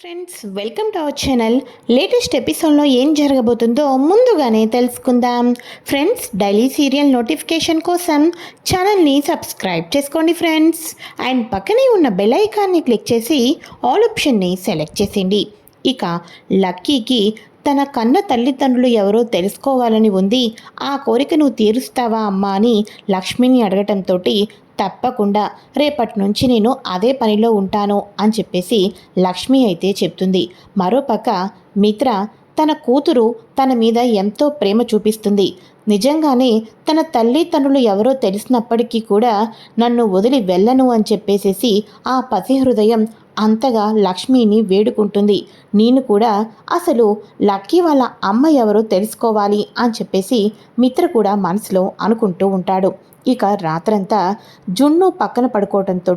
Friends welcome to our channel latest ఎపిసోడ్లో ఏం జరగబోతుందో ముందుగానే తెలుసుకుందాం. ఫ్రెండ్స్ డైలీ సీరియల్ నోటిఫికేషన్ కోసం ఛానల్ని సబ్స్క్రైబ్ చేసుకోండి ఫ్రెండ్స్ అండ్ పక్కనే ఉన్న బెల్ ఐకాన్ని క్లిక్ చేసి ఆల్ ఆప్షన్ని సెలెక్ట్ చేసేయండి. ఇక లక్కీకి తన కన్న తల్లిదండ్రులు ఎవరో తెలుసుకోవాలని ఉంది. ఆ కోరిక నువ్వు తీరుస్తావా అమ్మా అని లక్ష్మిని అడగటంతో తప్పకుండా రేపటి నుంచి నేను అదే పనిలో ఉంటాను అని చెప్పేసి లక్ష్మి అయితే చెప్తుంది. మరోపక్క మిత్ర తన కూతురు తన మీద ఎంతో ప్రేమ చూపిస్తుంది. నిజంగానే తన తల్లి తండ్రులు ఎవరో తెలిసినప్పటికీ కూడా నన్ను వదిలి వెళ్ళను అని చెప్పేసేసి ఆ పసి హృదయం అంతగా లక్ష్మిని వేడుకుంటుంది. నేను కూడా అసలు లక్కీ వాళ్ళ అమ్మ ఎవరో తెలుసుకోవాలి అని చెప్పేసి మిత్ర కూడా మనసులో అనుకుంటూ ఉంటాడు. ఇక రాత్రంతా జున్ను పక్కన పడుకోవటంతో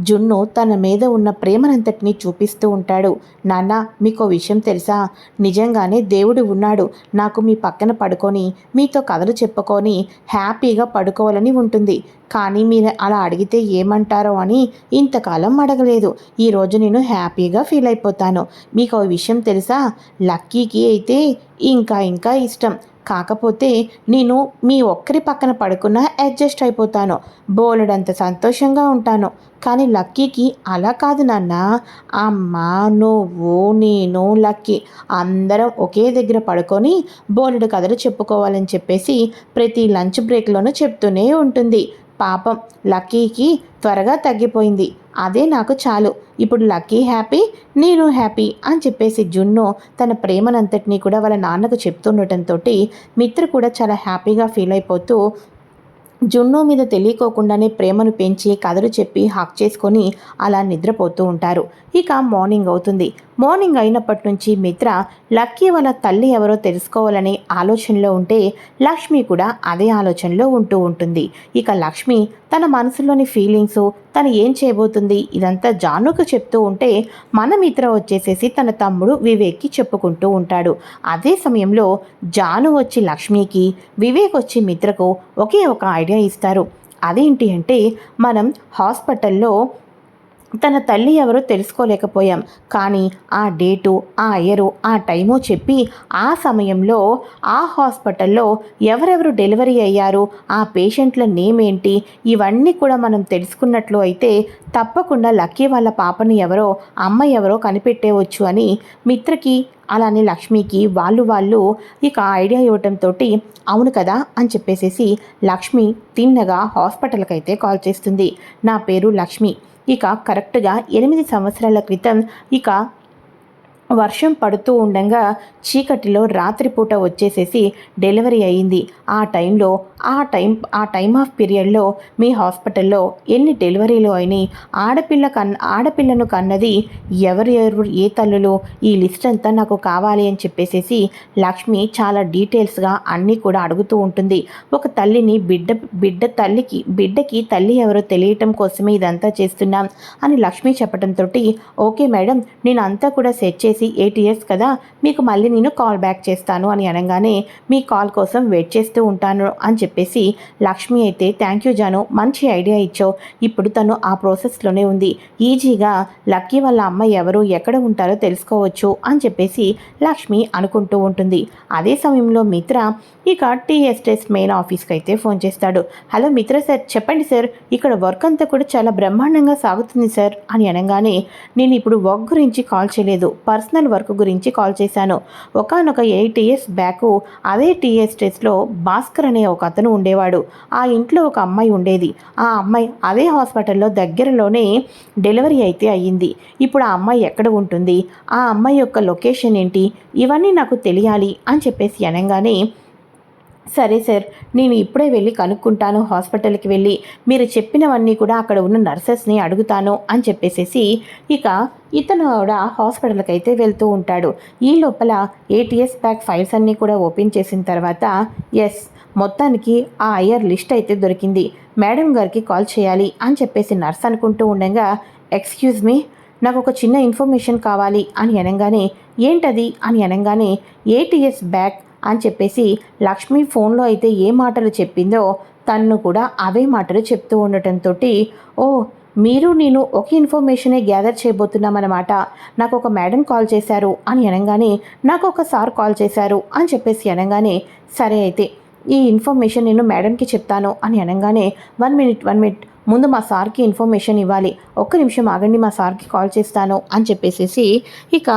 జున్ను తన మీద ఉన్న ప్రేమనంతటినీ చూపిస్తూ ఉంటాడు. నాన్న మీకు విషయం తెలుసా? నిజంగానే దేవుడు ఉన్నాడు. నాకు మీ పక్కన పడుకొని మీతో కథలు చెప్పుకొని హ్యాపీగా పడుకోవాలని ఉంటుంది. కానీ మీరు అలా అడిగితే ఏమంటారో అని ఇంతకాలం అడగలేదు. ఈరోజు నేను హ్యాపీగా ఫీల్ అయిపోతాను. మీకు ఆ విషయం తెలుసా? లక్కీకి అయితే ఇంకా ఇంకా ఇష్టం. కాకపోతే నేను మీ ఒక్కరి పక్కన పడుకున్నా అడ్జస్ట్ అయిపోతాను. బోలెడంత సంతోషంగా ఉంటాను. కానీ లక్కీకి అలా కాదు నాన్న. అమ్మ నువ్వు నేను లక్కీ. అందరం ఒకే దగ్గర పడుకొని బోలెడు కథలు చెప్పుకోవాలని చెప్పేసి ప్రతి లంచ్ బ్రేక్లోనూ చెప్తూనే ఉంటుంది. పాపం లక్కీకి త్వరగా తగ్గిపోయింది. అదే నాకు చాలు. ఇప్పుడు లక్కీ హ్యాపీ నేను హ్యాపీ అని చెప్పేసి జున్ను తన ప్రేమనంతటినీ కూడా వాళ్ళ నాన్నకు చెప్తుండటంతో మిత్ర కూడా చాలా హ్యాపీగా ఫీల్ అయిపోతూ జున్ను మీద తెలియకోకుండానే ప్రేమను పెంచి కథలు చెప్పి హాక్ చేసుకొని అలా నిద్రపోతూ ఉంటారు. ఇక మార్నింగ్ అవుతుంది. మార్నింగ్ అయినప్పటి నుంచి మిత్ర లక్కీ వాళ్ళ తల్లి ఎవరో తెలుసుకోవాలనే ఆలోచనలో ఉంటే లక్ష్మి కూడా అదే ఆలోచనలో ఉంటూ ఉంటుంది. ఇక లక్ష్మి తన మనసులోని ఫీలింగ్స్ తను ఏం చేయబోతుంది ఇదంతా జానుకు చెప్తూ ఉంటే మన మిత్ర వచ్చేసేసి తన తమ్ముడు వివేక్కి చెప్పుకుంటూ ఉంటాడు. అదే సమయంలో జాను వచ్చి లక్ష్మికి వివేక్ వచ్చి మిత్రకు ఒకే ఒక ఐడియా ఇస్తారు. అదేంటి అంటే మనం హాస్పిటల్లో తన తల్లి ఎవరో తెలుసుకోలేకపోయాం. కానీ ఆ డేటు ఆ అయ్యరు ఆ టైము చెప్పి ఆ సమయంలో ఆ హాస్పిటల్లో ఎవరెవరు డెలివరీ అయ్యారు ఆ పేషెంట్ల నేమ్ ఏంటి ఇవన్నీ కూడా మనం తెలుసుకున్నట్లు అయితే తప్పకుండా లక్కీ వాళ్ళ పాపని ఎవరో అమ్మ ఎవరో కనిపెట్టేవచ్చు అని మిత్రకి అలానే లక్ష్మికి వాళ్ళు వాళ్ళు ఇక ఐడియా ఇవ్వటంతో అవును కదా అని చెప్పేసేసి లక్ష్మి తిన్నగా హాస్పిటల్కి అయితే కాల్ చేస్తుంది. నా పేరు లక్ష్మి. ఇక కరెక్ట్గా ఎనిమిది సంవత్సరాల క్రితం ఇక వర్షం పడుతూ ఉండగా చీకటిలో రాత్రిపూట వచ్చేసేసి డెలివరీ అయ్యింది ఆ టైంలో ఆ టైం ఆ టైం ఆఫ్ పీరియడ్లో మీ హాస్పిటల్లో ఎన్ని డెలివరీలు అయినాయి? ఆడపిల్ల కన్ ఆడపిల్లను కన్నది ఎవరు ఎవరు ఏ తల్లులు? ఈ లిస్ట్ అంతా నాకు కావాలి అని చెప్పేసేసి లక్ష్మి చాలా డీటెయిల్స్గా అన్నీ కూడా అడుగుతూ ఉంటుంది. ఒక తల్లిని బిడ్డ బిడ్డ తల్లికి బిడ్డకి తల్లి ఎవరో తెలియటం కోసమే ఇదంతా చేస్తున్నాం అని లక్ష్మి చెప్పడంతో ఓకే మేడం నేను అంతా కూడా సెట్ చేసి ఎయిట్ ఇయర్స్ కదా మీకు మళ్ళీ నేను కాల్ బ్యాక్ చేస్తాను అని అనగానే మీ కాల్ కోసం వెయిట్ చేస్తూ ఉంటాను అని చెప్పేసి లక్ష్మి అయితే థ్యాంక్ యూ జాను మంచి ఐడియా ఇచ్చావు. ఇప్పుడు తను ఆ ప్రాసెస్లోనే ఉంది. ఈజీగా లక్కీ వాళ్ళ అమ్మ ఎవరు ఎక్కడ ఉంటారో తెలుసుకోవచ్చు అని చెప్పేసి లక్ష్మి అనుకుంటూ ఉంటుంది. అదే సమయంలో మిత్ర ఇక టీ మెయిన్ ఆఫీస్కి అయితే ఫోన్ చేస్తాడు. హలో మిత్ర సార్ చెప్పండి సార్ ఇక్కడ వర్క్ అంతా కూడా చాలా బ్రహ్మాండంగా సాగుతుంది సార్ అని అనగానే నేను ఇప్పుడు వర్క్ గురించి కాల్ చేయలేదు. పర్సనల్ పర్సనల్ వర్క్ గురించి కాల్ చేశాను. ఒకనొక ఎయిట్ ఇయర్స్ బ్యాక్ అదే టీ ఎస్టేట్స్లో భాస్కర్ అనే ఒక అతను ఉండేవాడు. ఆ ఇంట్లో ఒక అమ్మాయి ఉండేది. ఆ అమ్మాయి అదే హాస్పిటల్లో దగ్గరలోనే డెలివరీ అయితే అయ్యింది. ఇప్పుడు ఆ అమ్మాయి ఎక్కడ ఉంటుంది? ఆ అమ్మాయి యొక్క లొకేషన్ ఏంటి? ఇవన్నీ నాకు తెలియాలి అని చెప్పేసి అనగానే సరే సార్ నేను ఇప్పుడే వెళ్ళి కనుక్కుంటాను హాస్పిటల్కి వెళ్ళి. మీరు చెప్పినవన్నీ కూడా అక్కడ ఉన్న నర్సెస్ని అడుగుతాను అని చెప్పేసేసి ఇక ఇతను కూడా హాస్పిటల్కి అయితే వెళ్తూ ఉంటాడు. ఈ లోపల ఏటీఎస్ బ్యాక్ ఫైల్స్ అన్నీ కూడా ఓపెన్ చేసిన తర్వాత ఎస్ మొత్తానికి ఆ అయ్యర్ లిస్ట్ అయితే దొరికింది. మేడం గారికి కాల్ చేయాలి అని చెప్పేసి నర్స్ అనుకుంటూ ఉండగా ఎక్స్క్యూజ్ మీ నాకు ఒక చిన్న ఇన్ఫర్మేషన్ కావాలి అని అనగానే ఏంటది అని అనగానే ఏటీఎస్ బ్యాక్ అని చెప్పేసి లక్ష్మి ఫోన్లో అయితే ఏ మాటలు చెప్పిందో తన్ను కూడా అవే మాటలు చెప్తూ ఉండటంతో ఓ మీరు నేను ఒక ఇన్ఫర్మేషనే గ్యాదర్ చేయబోతున్నామన్నమాట. నాకు ఒక మేడం కాల్ చేశారు అని అనగానే నాకు ఒక సార్ కాల్ చేశారు అని చెప్పేసి అనగానే సరే అయితే ఈ ఇన్ఫర్మేషన్ నేను మేడంకి చెప్తాను అని అనగానే వన్ మినిట్ వన్ మినిట్ ముందు మా సార్కి ఇన్ఫర్మేషన్ ఇవ్వాలి. ఒక్క నిమిషం ఆగండి మా సార్కి కాల్ చేస్తాను అని చెప్పేసేసి ఇక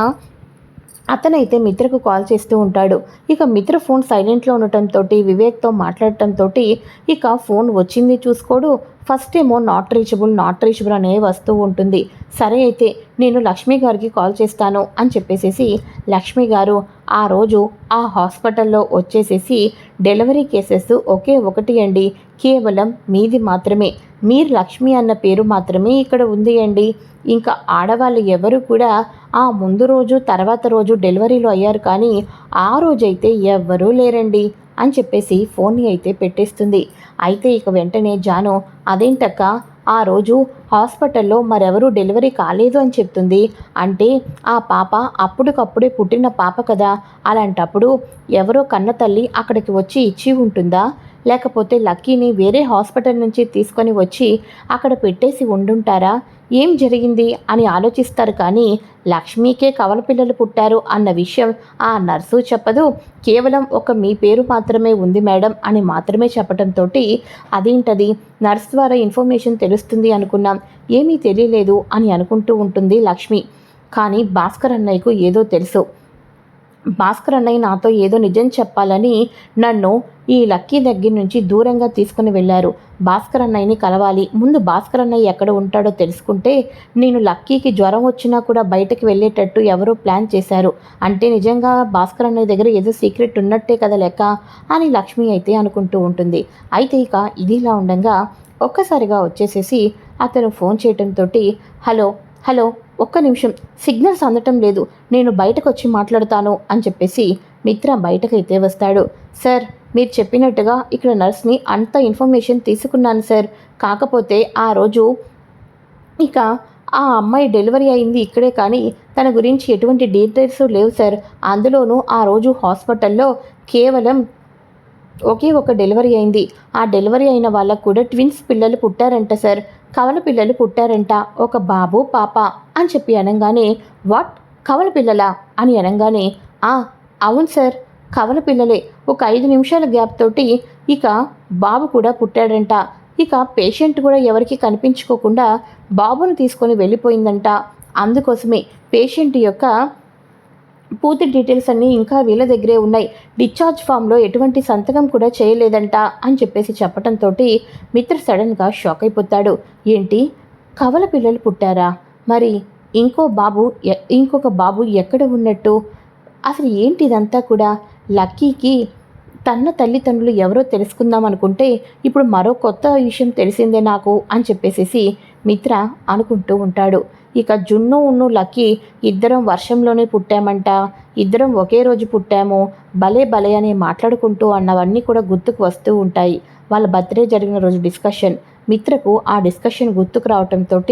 అతనైతే మిత్రకు కాల్ చేస్తూ ఉంటాడు. ఇక మిత్ర ఫోన్ సైలెంట్లో ఉండటంతో వివేక్తో మాట్లాడటంతో ఇక ఫోన్ వచ్చింది చూసుకోడు. ఫస్ట్ ఏమో నాట్ రీచబుల్ నాట్ రీచబుల్ అనే వస్తూ ఉంటుంది. సరే అయితే నేను లక్ష్మి గారికి కాల్ చేస్తాను అని చెప్పేసేసి లక్ష్మి గారు ఆ రోజు ఆ హాస్పిటల్లో వచ్చేసేసి డెలివరీ కేసెస్ ఒకే ఒకటి అండి. కేవలం మీది మాత్రమే. మీరు లక్ష్మి అన్న పేరు మాత్రమే ఇక్కడ ఉంది అండి. ఇంకా ఆడవాళ్ళు ఎవరు కూడా ఆ ముందు రోజు తర్వాత రోజు డెలివరీలు అయ్యారు కానీ ఆ రోజైతే ఎవ్వరూ లేరండి అని చెప్పేసి ఫోన్ని అయితే పెట్టేస్తుంది. అయితే ఇక వెంటనే జాను అదేంటక్క? ఆ రోజు హాస్పిటల్లో మరెవరూ డెలివరీ కాలేదు అని చెప్తుంది. అంటే ఆ పాప అప్పటికప్పుడే పుట్టిన పాప కదా. అలాంటప్పుడు ఎవరో కన్న తల్లి అక్కడికి వచ్చి ఇచ్చి ఉంటుందా? లేకపోతే లక్కీని వేరే హాస్పిటల్ నుంచి తీసుకొని వచ్చి అక్కడ పెట్టేసి ఉండుంటారా? ఏం జరిగింది అని ఆలోచిస్తారు కానీ లక్ష్మీకే కవల పిల్లలు పుట్టారు అన్న విషయం ఆ నర్సు చెప్పదు. కేవలం ఒక మీ పేరు మాత్రమే ఉంది మేడం అని మాత్రమే చెప్పడంతో అదేంటది? నర్స్ ద్వారా ఇన్ఫర్మేషన్ తెలుస్తుంది అనుకున్నాం. ఏమీ తెలియలేదు అని అనుకుంటూ ఉంటుంది లక్ష్మి. కానీ భాస్కర్ అన్నయ్యకు ఏదో తెలుసు. భాస్కర్ అన్నయ్య నాతో ఏదో నిజం చెప్పాలని నన్ను ఈ లక్కీ దగ్గర నుంచి దూరంగా తీసుకుని వెళ్ళారు. భాస్కర్ అన్నయ్యని కలవాలి. ముందు భాస్కర్ అన్నయ్య ఎక్కడ ఉంటాడో తెలుసుకుంటే నేను లక్కీకి జ్వరం వచ్చినా కూడా బయటకు వెళ్ళేటట్టు ఎవరో ప్లాన్ చేశారు. అంటే నిజంగా భాస్కర్ అన్నయ్య దగ్గర ఏదో సీక్రెట్ ఉన్నట్టే కదా లెక్క అని లక్ష్మి అయితే అనుకుంటూ ఉంటుంది. అయితే ఇక ఇది ఇలా ఉండగా ఒక్కసారిగా వచ్చేసేసి అతను ఫోన్ చేయటంతో హలో హలో ఒక్క నిమిషం సిగ్నల్స్ అందటం లేదు. నేను బయటకు వచ్చి మాట్లాడతాను అని చెప్పేసి మిత్ర బయటకైతే వస్తాడు. సార్ మీరు చెప్పినట్టుగా ఇక్కడ నర్స్ని అంత ఇన్ఫర్మేషన్ తీసుకున్నాను సార్. కాకపోతే ఆ రోజు ఇక ఆ అమ్మాయి డెలివరీ అయింది ఇక్కడే కానీ తన గురించి ఎటువంటి డీటెయిల్స్ లేవు సార్. అందులోనూ ఆ రోజు హాస్పిటల్లో కేవలం ఒకే ఒక డెలివరీ అయింది. ఆ డెలివరీ అయిన వాళ్ళకు కూడా ట్విన్స్ పిల్లలు పుట్టారంట సార్. కవల పిల్లలు పుట్టారంట. ఒక బాబు పాప అని చెప్పి అనగానే వాట్? కవల పిల్లలా? అని అనగానే ఆ అవును సార్. కవల పిల్లలే. ఒక ఐదు నిమిషాల గ్యాప్ తోటి ఇక బాబు కూడా పుట్టాడంట. ఇక పేషెంట్ కూడా ఎవరికి కనిపించుకోకుండా బాబును తీసుకొని వెళ్ళిపోయిందంట. అందుకోసమే పేషెంట్ యొక్క పూర్తి డీటెయిల్స్ అన్నీ ఇంకా వీళ్ళ దగ్గరే ఉన్నాయి. డిశ్చార్జ్ ఫామ్లో ఎటువంటి సంతకం కూడా చేయలేదంట అని చెప్పేసి చెప్పడంతో మిత్ర సడన్గా షాక్ అయిపోతాడు. ఏంటి? కవల పిల్లలు పుట్టారా? మరి ఇంకో బాబు ఇంకొక బాబు ఎక్కడ ఉన్నట్టు? అసలు ఏంటి ఇదంతా కూడా? లక్కీకి తన తల్లిదండ్రులు ఎవరో తెలుసుకుందాం అనుకుంటే ఇప్పుడు మరో కొత్త విషయం తెలిసిందే నాకు అని చెప్పేసేసి మిత్ర అనుకుంటూ ఉంటాడు. ఇక జున్ను ఉన్ను లక్కీ ఇద్దరం వర్షంలోనే పుట్టామంట. ఇద్దరం ఒకే రోజు పుట్టాము. భలే భలే అని మాట్లాడుకుంటూ అన్నవన్నీ కూడా గుర్తుకు వస్తూ ఉంటాయి. వాళ్ళ బర్త్డే జరిగిన రోజు డిస్కషన్. మిత్రకు ఆ డిస్కషన్ గుర్తుకు రావటంతో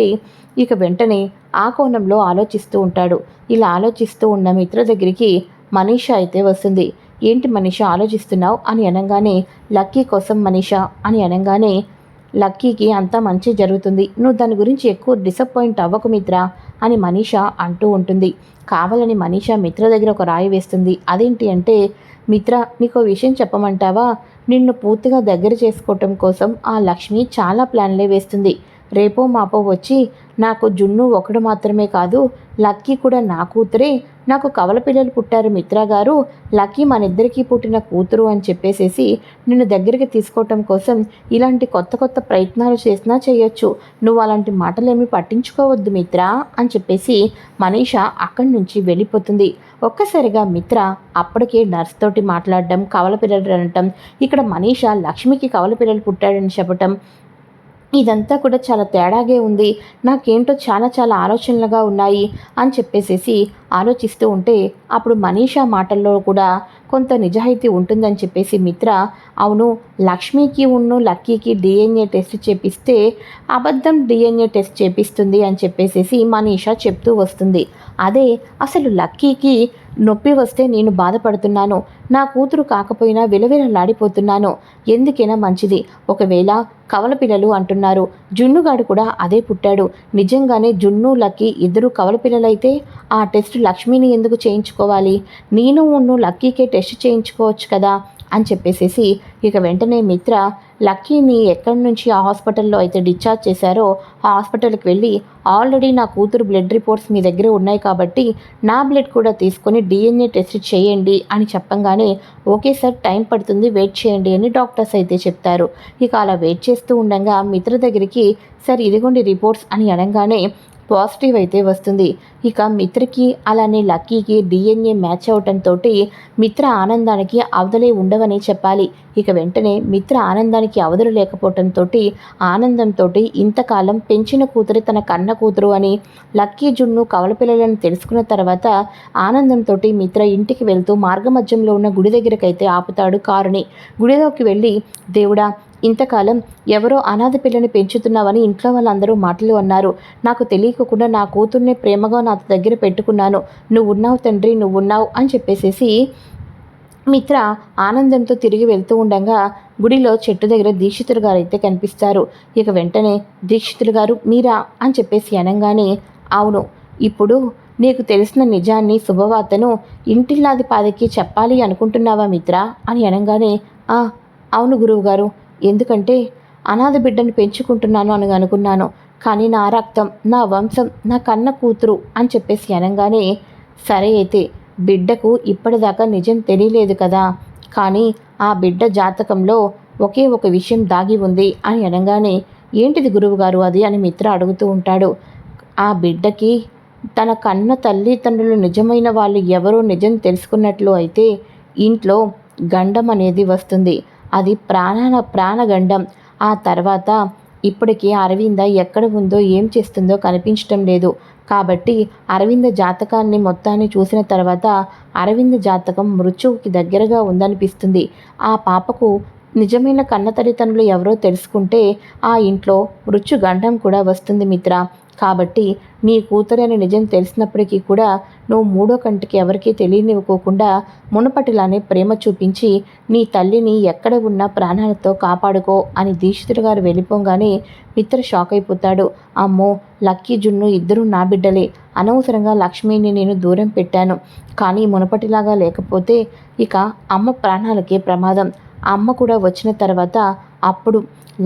ఇక వెంటనే ఆ కోణంలో ఆలోచిస్తూ ఉంటాడు. ఇలా ఆలోచిస్తూ ఉన్న మిత్ర దగ్గరికి మనీష అయితే వస్తుంది. ఏంటి మనీష ఆలోచిస్తున్నావు? అని అనగానే లక్కీ కోసం మనీష అని అనగానే లక్కీకి అంతా మంచి జరుగుతుంది. నువ్వు దాని గురించి ఎక్కువ డిసప్పాయింట్ అవ్వకు మిత్ర అని మనీషా అంటూ ఉంటుంది. కావాలని మనీష మిత్ర దగ్గర ఒక రాయి వేస్తుంది. అదేంటి అంటే మిత్ర నీకు విషయం చెప్పమంటావా? నిన్ను పూర్తిగా దగ్గర చేసుకోవటం కోసం ఆ లక్ష్మి చాలా ప్లాన్లే వేస్తుంది. రేపో మాపో వచ్చి నాకు జున్ను ఒకడు మాత్రమే కాదు లక్కీ కూడా నా కూతురే. నాకు కవల పిల్లలు పుట్టారు మిత్రా గారు. లక్కీ మనిద్దరికీ పుట్టిన కూతురు అని చెప్పేసేసి నిన్ను దగ్గరికి తీసుకోవటం కోసం ఇలాంటి కొత్త కొత్త ప్రయత్నాలు చేసినా చేయొచ్చు. నువ్వు అలాంటి మాటలేమి పట్టించుకోవద్దు మిత్ర అని చెప్పేసి మనీష అక్కడి నుంచి వెళ్ళిపోతుంది. ఒక్కసారిగా మిత్ర అప్పటికే నర్స్ తోటి మాట్లాడడం కవల పిల్లలు అనటం ఇక్కడ మనీష లక్ష్మికి కవల పిల్లలు పుట్టాడని చెప్పటం ఇదంతా కూడా చాలా తేడాగే ఉంది. నాకేంటో చాలా చాలా ఆలోచనలుగా ఉన్నాయి అని చెప్పేసేసి ఆలోచిస్తూ ఉంటే అప్పుడు మనీషా మాటల్లో కూడా కొంత నిజాయితీ ఉంటుందని చెప్పేసి మిత్ర అవును లక్ష్మికి ఉన్ను లక్కీకి డిఎన్ఏ టెస్ట్ చేపిస్తే అబద్ధం డిఎన్ఏ టెస్ట్ చేపిస్తుంది అని చెప్పేసేసి మనీషా చెప్తూ వస్తుంది. అదే అసలు లక్కీకి నొప్పి వస్తే నేను బాధపడుతున్నాను. నా కూతురు కాకపోయినా విలవిలలాడిపోతున్నాను. ఎందుకైనా మంచిది. ఒకవేళ కవల పిల్లలు అంటున్నారు. జున్నుగాడు కూడా అదే పుట్టాడు. నిజంగానే జున్ను లక్కీ ఇద్దరు కవల పిల్లలైతే ఆ టెస్ట్ లక్ష్మిని ఎందుకు చేయించుకోవాలి? నేను ఉన్ను లక్కీకే టెస్ట్ చేయించుకోవచ్చు కదా. అని చెప్పేసేసి ఇక వెంటనే మిత్ర లక్కీని ఎక్కడి నుంచి ఆ హాస్పిటల్లో అయితే డిశ్చార్జ్ చేశారో ఆ హాస్పిటల్కి వెళ్ళి ఆల్రెడీ నా కూతురు బ్లడ్ రిపోర్ట్స్ మీ దగ్గర ఉన్నాయి కాబట్టి నా బ్లడ్ కూడా తీసుకొని డిఎన్ఏ టెస్ట్ చేయండి అని చెప్పంగానే ఓకే సార్ టైం పడుతుంది వెయిట్ చేయండి అని డాక్టర్స్ అయితే చెప్తారు. ఇక అలా వెయిట్ చేస్తూ ఉండగా మిత్ర దగ్గరికి సార్ ఇదిగోండి రిపోర్ట్స్ అని అనగానే పాజిటివ్ అయితే వస్తుంది. ఇక మిత్రకి అలానే లక్కీకి డిఎన్ఏ మ్యాచ్ అవటంతో మిత్ర ఆనందానికి అవధులే ఉండవని చెప్పాలి. ఇక వెంటనే మిత్ర ఆనందానికి అవధులు లేకపోవటంతో ఆనందంతో ఇంతకాలం పెంచిన కూతురు తన కన్న కూతురు అని లక్కీ జున్ను కవలపిల్లలను తెలుసుకున్న తర్వాత ఆనందంతో మిత్ర ఇంటికి వెళ్తూ మార్గమధ్యంలో ఉన్న గుడి దగ్గరకైతే ఆపుతాడు కారుని. గుడిలోకి వెళ్ళి దేవుడా ఇంతకాలం ఎవరో అనాథ పిల్లని పెంచుతున్నావని ఇంట్లో వాళ్ళందరూ మాటలు అన్నారు. నాకు తెలియకుండా నా కూతుర్నే ప్రేమగా నా దగ్గర పెట్టుకున్నాను. నువ్వు ఉన్నావు తండ్రి నువ్వున్నావు అని చెప్పేసేసి మిత్ర ఆనందంతో తిరిగి వెళ్తూ ఉండగా గుడిలో చెట్టు దగ్గర దీక్షితులు గారు అయితే కనిపిస్తారు. ఇక వెంటనే దీక్షితులు గారు మీరా? అని చెప్పేసి అనగానే అవును ఇప్పుడు నీకు తెలిసిన నిజాన్ని శుభవార్తను ఇంటిల్లాది పాదకి చెప్పాలి అనుకుంటున్నావా మిత్ర? అని అనగానే అవును గురువుగారు ఎందుకంటే అనాథ బిడ్డను పెంచుకుంటున్నాను అని అనుకున్నాను. కానీ నా రక్తం నా వంశం నా కన్న కూతురు అని చెప్పేసి అనగానే సరే అయితే బిడ్డకు ఇప్పటిదాకా నిజం తెలియలేదు కదా. కానీ ఆ బిడ్డ జాతకంలో ఒకే ఒక విషయం దాగి ఉంది అని అనగానే ఏంటిది గురువుగారు అది అని మిత్ర అడుగుతూ ఉంటాడు. ఆ బిడ్డకి తన కన్న తల్లిదండ్రులు నిజమైన వాళ్ళు ఎవరో నిజం తెలుసుకున్నట్లు అయితే ఇంట్లో గండం అనేది వస్తుంది. అది ప్రాణ ప్రాణగండం. ఆ తర్వాత ఇప్పటికీ అరవింద ఎక్కడ ఉందో ఏం చేస్తుందో కనిపించటం లేదు. కాబట్టి అరవింద జాతకాన్ని మొత్తాన్ని చూసిన తర్వాత అరవింద జాతకం మృత్యువుకి దగ్గరగా ఉందనిపిస్తుంది. ఆ పాపకు నిజమైన కన్న తల్లిదండ్రులు ఎవరో తెలుసుకుంటే ఆ ఇంట్లో మృత్యు గండం కూడా వస్తుంది మిత్ర. కాబట్టి నీ కూతురని నిజం తెలిసినప్పటికీ కూడా నువ్వు మూడో కంటికి ఎవరికీ తెలియనివ్వకోకుండా మునుపటిలానే ప్రేమ చూపించి నీ తల్లిని ఎక్కడ ఉన్నా ప్రాణాలతో కాపాడుకో అని దీక్షితుడు గారు వెళ్ళిపోగానే మిత్ర షాక్ అయిపోతాడు. అమ్మో లక్కీ జున్ను ఇద్దరూ నా బిడ్డలే. అనవసరంగా లక్ష్మిని నేను దూరం పెట్టాను. కానీ మునపటిలాగా లేకపోతే ఇక అమ్మ ప్రాణాలకే ప్రమాదం. అమ్మ కూడా వచ్చిన తర్వాత అప్పుడు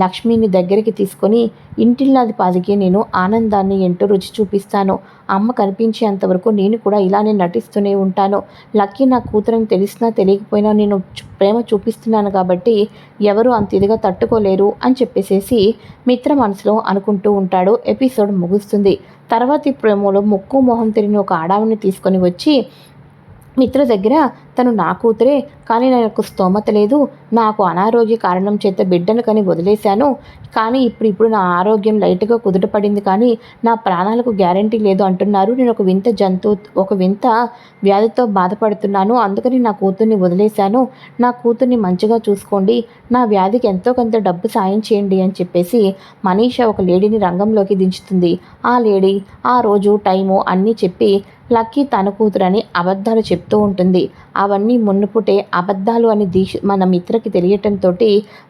లక్ష్మిని దగ్గరికి తీసుకొని ఇంటిల్లాది పాదికి నేను ఆనందాన్ని ఎంటో రుచి చూపిస్తాను. అమ్మ కనిపించేంతవరకు నేను కూడా ఇలానే నటిస్తూనే ఉంటాను. లక్కీ నా కూతురని తెలిసినా తెలియకపోయినా నేను ప్రేమ చూపిస్తున్నాను కాబట్టి ఎవరు అంత ఇదిగా తట్టుకోలేరు అని చెప్పేసేసి మిత్ర మనసులో అనుకుంటూ ఉంటాడు. ఎపిసోడ్ ముగుస్తుంది. తర్వాతి ప్రేమలో ముక్కు మొహం తిరిగిన ఒక ఆడావిని తీసుకొని వచ్చి మిత్ర దగ్గర తను నా కూతురే కానీ నాకు స్తోమత లేదు. నాకు అనారోగ్య కారణం చేత బిడ్డను కని వదిలేశాను. కానీ ఇప్పుడు ఇప్పుడు నా ఆరోగ్యం లైట్గా కుదుటపడింది కానీ నా ప్రాణాలకు గ్యారంటీ లేదు అంటున్నారు. నేను ఒక వింత జంతువు ఒక వింత వ్యాధితో బాధపడుతున్నాను. అందుకని నా కూతుర్ని వదిలేశాను. నా కూతుర్ని మంచిగా చూసుకోండి. నా వ్యాధికి ఎంతో కొంత డబ్బు సాయం చేయండి అని చెప్పేసి మనీషా ఒక లేడీని రంగంలోకి దించుతుంది. ఆ లేడీ ఆ రోజు టైము అన్నీ చెప్పి లక్కీ తన కూతురని అబద్ధాలు చెప్తూ ఉంటుంది. అవన్నీ మున్నుపుటే అబద్ధాలు అని దీక్ష మన మిత్రకి తెలియటంతో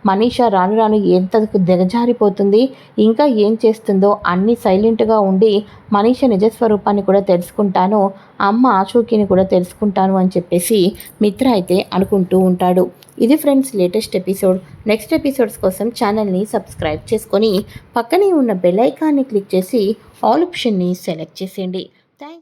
మనీషా రాను రాను ఎంత దిగజారిపోతుంది. ఇంకా ఏం చేస్తుందో అన్నీ సైలెంట్గా ఉండి మనీష నిజస్వరూపాన్ని కూడా తెలుసుకుంటాను అమ్మ ఆచూకీని కూడా తెలుసుకుంటాను అని చెప్పేసి మిత్ర అయితే అనుకుంటూ ఉంటాడు. ఇది friends latest episode. Next episodes కోసం ఛానల్ని సబ్స్క్రైబ్ చేసుకొని పక్కనే ఉన్న బెల్ ఐకాన్ని క్లిక్ చేసి ఆల్ ఆప్షన్ని సెలెక్ట్ చేసేయండి. థ్యాంక్స్.